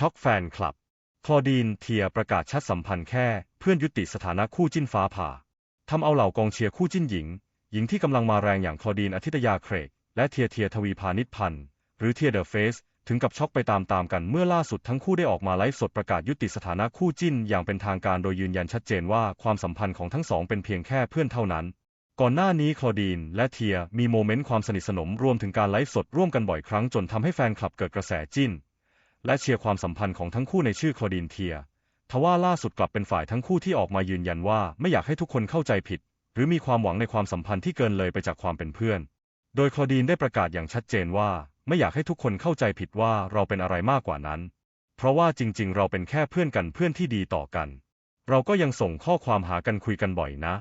ช็อกแฟนคลับ คลอดีนเทียประกาศชัดสัมพันธ์แค่เพื่อนยุติสถานะคู่จิ้นฟ้าผ่าทำเอาเหล่ากองเชียร์คู่จิ้นหญิง หญิงที่กำลังมาแรงอย่างคลอดีนอาทิตยาเครก และเทียเทียทวีพานิชพันธ์ หรือเทียเดอะเฟสถึงกับช็อกไปตามๆกันเมื่อล่าสุดทั้งคู่ได้ออกมาไลฟ์สดประกาศยุติสถานะคู่จิ้นอย่างเป็นทางการโดยยืนยันชัดเจนว่าความสัมพันธ์ของทั้งสองเป็นเพียงแค่เพื่อนเท่านั้น ก่อนหน้านี้คลอดีนและเทียมีโมเมนต์ความสนิทสนมรวมถึงการไลฟ์สดร่วมกันบ่อยครั้งจนทำให้แฟนคลับเกิดกระแสจิ้น และเชียร์ความสัมพันธ์ของทั้งคู่ในชื่อคลอดีนเทีย ทว่าล่าสุดกลับเป็นฝ่ายทั้งคู่ที่ออกมายืนยันว่าไม่อยากให้ทุกคนเข้าใจผิด หรือมีความหวังในความสัมพันธ์ที่เกินเลยไปจากความเป็นเพื่อน โดยคลอดีนได้ประกาศอย่างชัดเจนว่า ไม่อยากให้ทุกคนเข้าใจผิดว่าเราเป็นอะไรมากกว่านั้น เพราะว่าจริง ๆ เราเป็นแค่เพื่อนกันเพื่อนที่ดีต่อกัน เราก็ยังส่งข้อความหากันคุยกันบ่อยนะ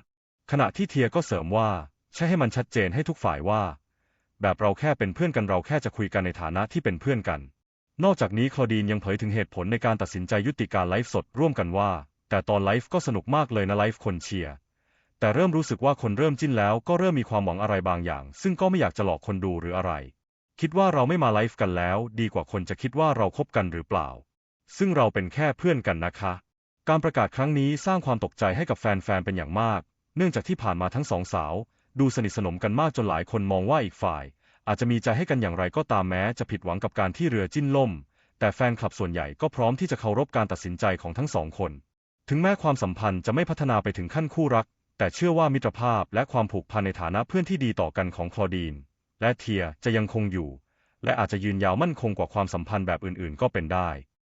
ขณะที่เทียก็เสริมว่าใช่ให้มันชัดเจนให้ทุกฝ่ายว่า แบบเราแค่เป็นเพื่อนกันเราแค่จะคุยกันในฐานะที่เป็นเพื่อนกัน นอกจากนี้คลอดีนยังเผยถึงเหตุผลในการตัดสินใจยุติการไลฟ์สดร่วมกันว่า แต่ตอนไลฟ์ก็สนุกมากเลยนะไลฟ์คนเชียร์แต่เริ่มรู้สึกว่าคนเริ่มจิ้นแล้วก็เริ่มมีความหวังอะไรบางอย่าง ซึ่งก็ไม่อยากจะหลอกคนดูหรืออะไร คิดว่าเราไม่มาไลฟ์กันแล้ว ดีกว่าคนจะคิดว่าเราคบกันหรือเปล่า ซึ่งเราเป็นแค่เพื่อนกันนะคะ การประกาศครั้งนี้สร้างความตกใจให้กับแฟนๆเป็นอย่างมาก เนื่องจากที่ผ่านมาทั้งสองสาว ดูสนิทสนมกันมากจนหลายคนมองว่าอีกฝ่าย อาจจะมีใจให้กันอย่างไรก็ตามแม้จะผิดหวังกับการที่เรือจิ้นล่ม แต่แฟนคลับส่วนใหญ่ก็พร้อมที่จะเคารพการตัดสินใจของทั้งสองคน ถึงแม้ความสัมพันธ์จะไม่พัฒนาไปถึงขั้นคู่รัก แต่เชื่อว่ามิตรภาพและความผูกพันในฐานะเพื่อนที่ดีต่อกันของคลอดีน และเทียจะยังคงอยู่ และอาจจะยืนยาวมั่นคงกว่าความสัมพันธ์แบบอื่นๆ ก็เป็นได้